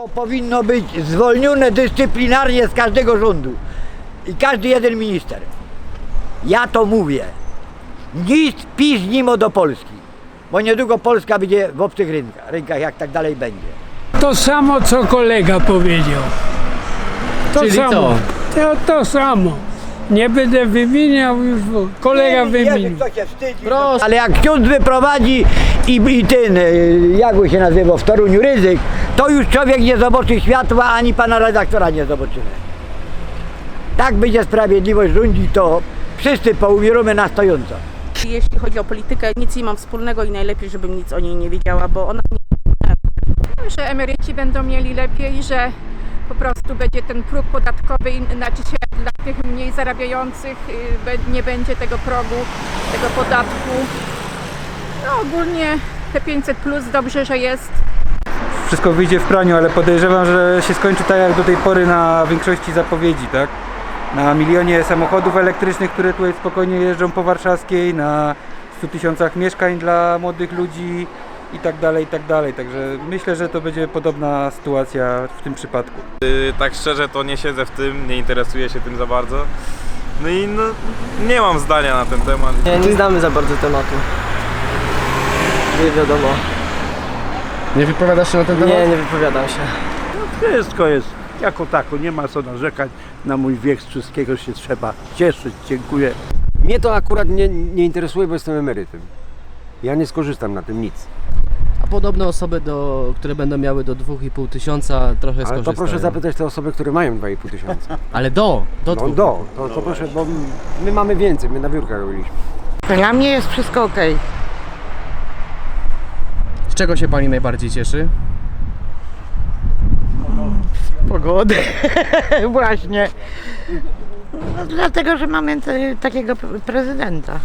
To powinno być zwolnione dyscyplinarnie z każdego rządu i każdy jeden minister. Ja to mówię. Nic PiS nie ma do Polski, bo niedługo Polska będzie w obcych rynkach, rynkach jak tak dalej będzie. To samo, co kolega powiedział. To Czyli samo. co? To, to samo. Nie będę wymieniał już, bo kolega Nie, wymienił. się wstydzi. Ale jak ksiądz wyprowadzi i, i ten, jak się nazywał, w Toruniu ryzyk, to już człowiek nie zobaczy światła, ani pana redaktora nie zobaczymy. Tak będzie sprawiedliwość rządzi, to wszyscy poumieramy na stojąco. Jeśli chodzi o politykę, nic nie mam wspólnego i najlepiej, żebym nic o niej nie wiedziała, bo ona że emeryci będą mieli lepiej, że po prostu będzie ten próg podatkowy inaczej się dla tych mniej zarabiających y, nie będzie tego progu, tego podatku. No ogólnie te 500 plus dobrze, że jest. wszystko wyjdzie w praniu, ale podejrzewam, że się skończy tak jak do tej pory na większości zapowiedzi, tak? Na milionie samochodów elektrycznych, które tutaj spokojnie jeżdżą po warszawskiej, na 100 tysiącach mieszkań dla młodych ludzi i tak dalej, i tak dalej. Także myślę, że to będzie podobna sytuacja w tym przypadku. Y, Tak szczerze to nie siedzę w tym, nie interesuję się tym za bardzo. No i no, nie mam zdania na ten temat. Nie, nie znamy za bardzo tematu. Nie wiadomo. Nie wypowiadasz się na ten temat? Nie, nie wypowiadam się. Wszystko jest jako tako, nie ma co narzekać. Na mój wiek z wszystkiego się trzeba cieszyć. Dziękuję. Mnie to akurat nie, nie interesuje, bo jestem emerytem. Ja nie skorzystam na tym nic. A podobne osoby, do, które będą miały do 2,5 tysiąca trochę Ale to skorzystają. proszę zapytać te osoby, które mają 2,5 tysiąca. Ale do, do No dwóch. do, to, to proszę, bo my mamy więcej, my na biurkach robiliśmy. Dla mnie jest wszystko ok. Czego się Pani najbardziej cieszy? pogody. Właśnie. No, dlatego, że mamy takiego pre- prezydenta.